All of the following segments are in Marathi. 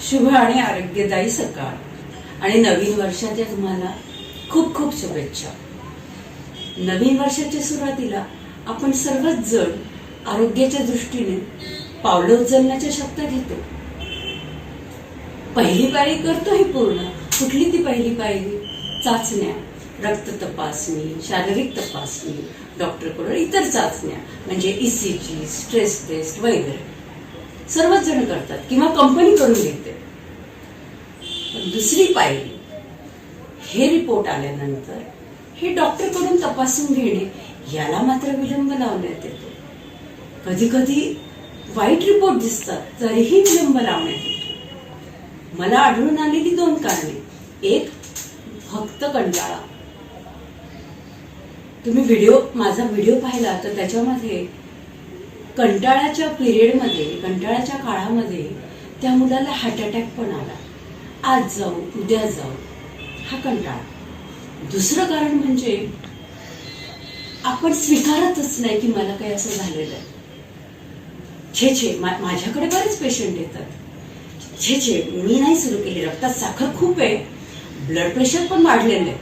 शुभ आणि आरोग्यदायी सकाळ. आणि नवीन वर्षाच्या तुम्हाला खूप खूप शुभेच्छा. नवीन वर्षाच्या सुरुवातीला आपण सर्वच जण आरोग्याच्या दृष्टीने पावलं उचलण्याच्या शब्द घेतो. पहिली पायरी करतो हे पूर्ण. कुठली ती पहिली पायरी? चाचण्या रक्त तपासणी शारीरिक तपासणी डॉक्टरकडून इतर चाचण्या म्हणजे E ईसीजी स्ट्रेस टेस्ट वगैरे. सर्वच जण करतात किंवा कंपनी करून घेते. पण दुसरी पायरी हे रिपोर्ट आल्यानंतर हे डॉक्टरकडून तपासून घेणे याला मात्र विलंब लावण्यात येतो. कधी कधी वाईट रिपोर्ट दिसतात तरीही विलंब लावण्यात येतो. मला आढळून आलेली दोन कारणे. एक फक्त कंटाळा. तुम्ही व्हिडिओ माझा व्हिडिओ पाहिला तर त्याच्यामध्ये कंटाळ्याच्या पिरियडमध्ये कंटाळ्याच्या काळामध्ये त्या मुलाला हार्ट अटॅक पण आला. आज जाऊ उद्या जाऊ हा कंटाळा. दुसरं कारण म्हणजे आपण स्वीकारतच नाही की मला काही असं झालेलं आहे. छे छे मा- माझ्याकडे बरेच पेशंट येतात. छे छे मी नाही सुरू केली. रक्तात साखर खूप आहे. ब्लड प्रेशर पण वाढलेलं आहे.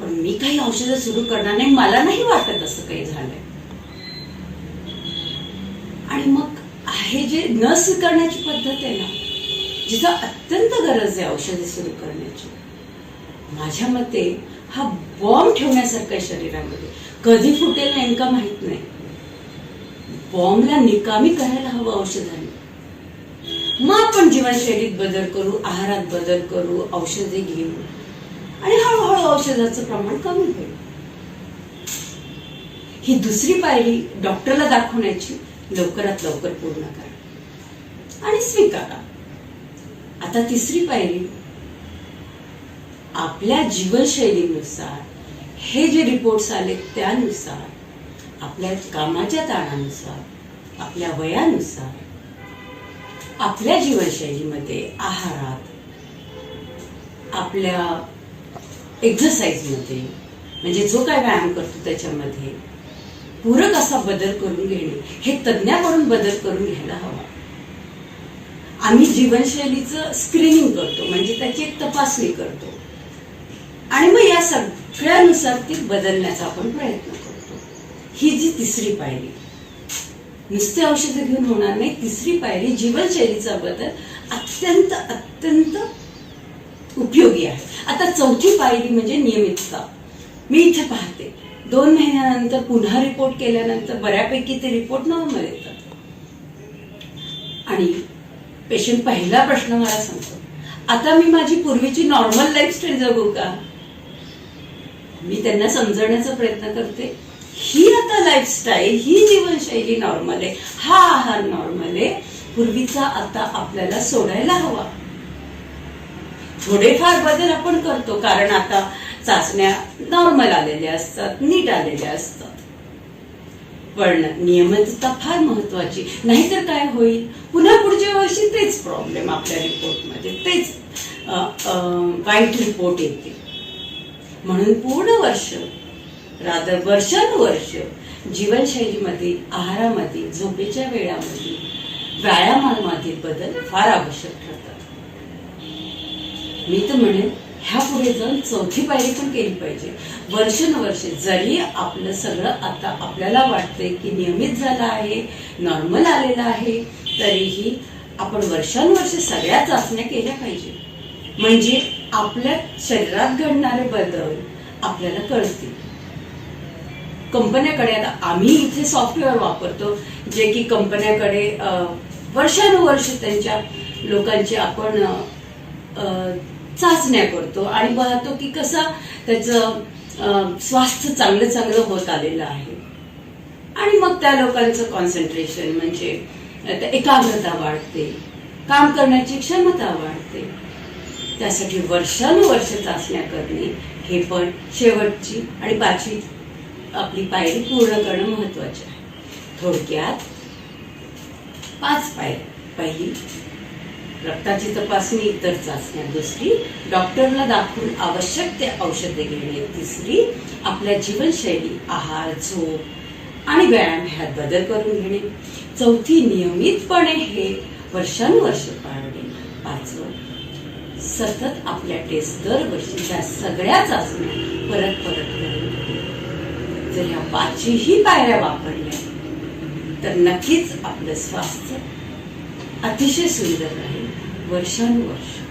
पण मी काही औषधं सुरू करणार नाही. मला नाही वाटत असं काही झालंय. आणि मग हे जे न स्वीकारण्याची पद्धत आहे ना जिथं अत्यंत गरज आहे औषधे सुरू करण्याची माझ्या मते हा बॉम्ब ठेवण्यासारखा आहे शरीरामध्ये. कधी फुटेल नेमका माहीत नाही. बॉम्बला निकामी करायला हवं औषधाने. मग आपण जीवनशैलीत बदल करू आहारात बदल करू औषधे घेऊ. आणि हळूहळू औषधाचं प्रमाण कमी होईल. ही दुसरी पायरी डॉक्टरला दाखवण्याची लवकरात लवकर पूर्ण करा. आणि स्वीकारा. आता तिसरी पायरी. आपल्या जीवनशैलीनुसार हे जे रिपोर्ट्स आले त्यानुसार आपल्या कामाच्या ताणानुसार आपल्या वयानुसार आपल्या जीवनशैलीमध्ये आहारात आपल्या एक्झरसाईजमध्ये म्हणजे जो काय व्यायाम करतो त्याच्यामध्ये पूरक असा बदल करून घेणे हे तज्ज्ञाकडून बदल करून घ्यायला हवा. आम्ही जीवनशैलीचं स्क्रीनिंग करतो म्हणजे त्याची एक तपासणी करतो. आणि मग या सगळ्यानुसार ती बदलण्याचा आपण प्रयत्न करतो. ही जी तिसरी पायरी नुसते औषधं घेऊन होणार नाही तिसरी पायरी जीवनशैलीचा बदल अत्यंत अत्यंत उपयोगी आहे. आता चौथी पायरी म्हणजे नियमितता. मी इथे पाहते. दोन महिन्यानंतर पुन्हा रिपोर्ट केल्यानंतर बऱ्यापैकी ते रिपोर्ट नॉर्मल येतात. आणि पेशंट पहिला प्रश्न मला सांगतो. आता मी माझी पूर्वीची नॉर्मल लाईफस्टाईल जगू का? मी त्यांना समजवण्याचा प्रयत्न करते. ही आता लाईफस्टाईल ही जीवनशैली नॉर्मल आहे. हा आहार नॉर्मल आहे. पूर्वीचा आता आपल्याला सोडायला हवा. थोडेफार बदल आपण करतो. कारण आता चाचण्या नॉर्मल आलेल्या असतात नीट आलेल्या असतात. पण नियमितता फार महत्वाची. नाहीतर काय होईल? पुन्हा पुढच्या वर्षी तेच प्रॉब्लेम आपल्या रिपोर्टमध्ये तेच वाईट रिपोर्ट येते. म्हणून पूर्ण वर्ष रादर वर्षानुवर्ष जीवनशैलीमध्ये आहारामध्ये झोपेच्या वेळामध्ये व्यायामामध्ये बदल फार आवश्यक ठरतात. मी तर म्हणेन ह्या पुढे जाऊन चौथी पायरी पण केली पाहिजे. वर्षानुवर्षे जरी आपलं सगळं आता आपल्याला वाटतंय की नियमित झालं आहे नॉर्मल आलेलं आहे तरीही आपण वर्षानुवर्षे सगळ्या चाचण्या केल्या पाहिजे. म्हणजे आपल्या शरीरात घडणारे बदल आपल्याला कळतील. कंपन्याकडे आता आम्ही इथे सॉफ्टवेअर वापरतो जे की कंपन्याकडे वर्षानुवर्ष त्यांच्या लोकांची आपण चाचण्या करतो आणि पाहतो की कसं त्याचं स्वास्थ्य चांगलं चांगलं होत आलेलं आहे. आणि मग त्या लोकांचं कॉन्सन्ट्रेशन म्हणजे एकाग्रता वाढते काम करण्याची क्षमता वाढते. त्यासाठी वर्षानुवर्ष चाचण्या करणे हे पण शेवटची आणि पाचवी आपली पायरी पूर्ण करणं महत्त्वाचे आहे. थोडक्यात पाच पायरी पहिली रक्ताची तपासणी इतर चाचण्या दुसरी डॉक्टरला दाखवून आवश्यक ते औषधे घेणे. तिसरी आपल्या जीवनशैली आहार झोप आणि व्यायाम ह्यात बदल करून घेणे. चौथी नियमितपणे हे वर्षानुवर्ष पाळणे. पाचवं सतत आपल्या टेस्ट दरवर्षीच्या सगळ्या चाचण्या परत परत करून जर ह्या पाचही पायऱ्या वापरल्या तर नक्कीच आपलं स्वास्थ्य अतिशय सुंदर राहील. वर्षानुवर्ष नमस्कार